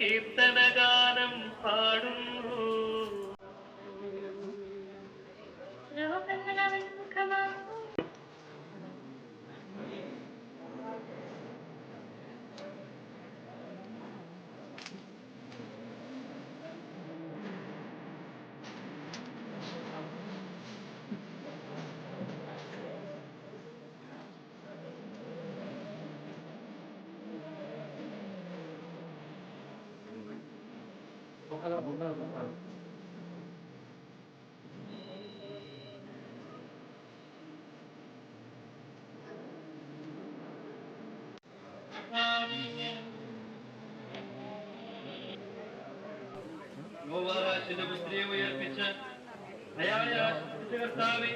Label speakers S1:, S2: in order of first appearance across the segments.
S1: കീർത്തനഗാനം പാടുന്നു.
S2: ലോകങ്ങളവൻ മുഖമാ
S1: യഹോവാശിന്റെ പുത്രിയെ ഉയർപ്പിച്ച് അയാളെ കർത്താവേ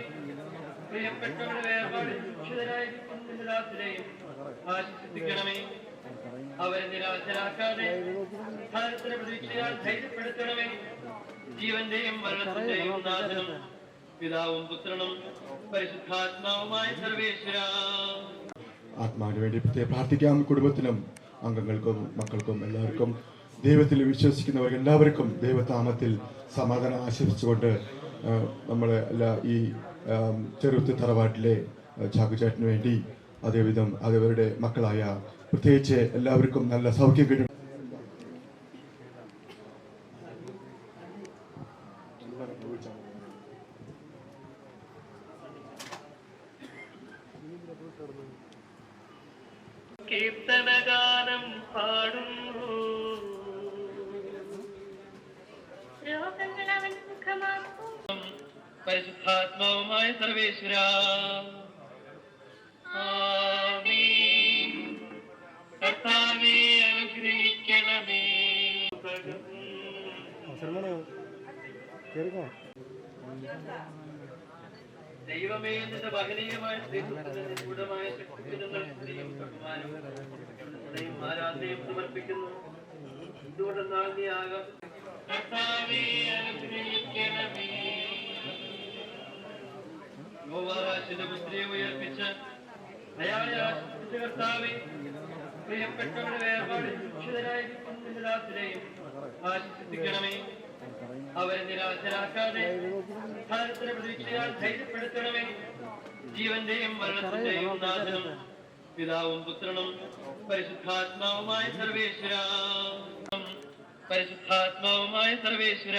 S1: പ്രിയപ്പെട്ടവരുടെ വേർപാടിൽ ദുഃഖിതരായിരിക്കുന്ന ദാസരെയും ആശ്വസിപ്പിക്കണമേ അവരെ നിരാശരാക്കാതെ ഭാരതത്തിന്റെ പ്രതീക്ഷയാൽ ധൈര്യപ്പെടുത്തണമേ? ജീവന്റെയും മരണത്തിന്റെയും നാഥനും പിതാവും പുത്രനും പരിശുദ്ധാത്മാവുമായ സർവേശ്വര.
S3: ആത്മാവിന് വേണ്ടി പ്രത്യേകം പ്രാർത്ഥിക്കാം. കുടുംബത്തിനും അംഗങ്ങൾക്കും മക്കൾക്കും എല്ലാവർക്കും ദൈവത്തിൽ വിശ്വസിക്കുന്നവർക്ക് എല്ലാവർക്കും ദൈവതാമത്തിൽ സമാധാനം ആശംസിച്ചുകൊണ്ട് നമ്മൾ എല്ലാ ഈ ചെറുത്ത് തറവാട്ടിലെ ചാക്കുചാട്ടിന് വേണ്ടി അതേവിധം അതവരുടെ മക്കളായ പ്രത്യേകിച്ച് എല്ലാവർക്കും നല്ല സൗഖ്യം കിട്ടും.
S1: കീർത്തനഗാനം പാടുന്നു.
S2: ലോകങ്ങളവൻ മുഖമാ
S1: പരിശുദ്ധാത്മാവുമായ സർവേശ്വര. ആമേൻ. ദൈവമേ നിന്റെ മഹനീയമായ കരുണയും ആരാധനയും സമർപ്പിക്കുന്നു. എന്തുകൊണ്ടെന്നാൽ നീ ആകാം. യോവാശിന്റെ പുത്രിയെ ഉയർപ്പിച്ച് അയാളെ കർത്താവേ. അവരെ നിരാശരാക്കാതെ ധൈര്യപ്പെടുത്തണമേ. ജീവന്റെയും മരണത്തിന്റെയും നാശനം പിതാവും പുത്രനും പരിശുദ്ധാത്മാവുമായ സർവേശ്വര. പരിശുദ്ധാത്മാവുമായ സർവേശ്വര.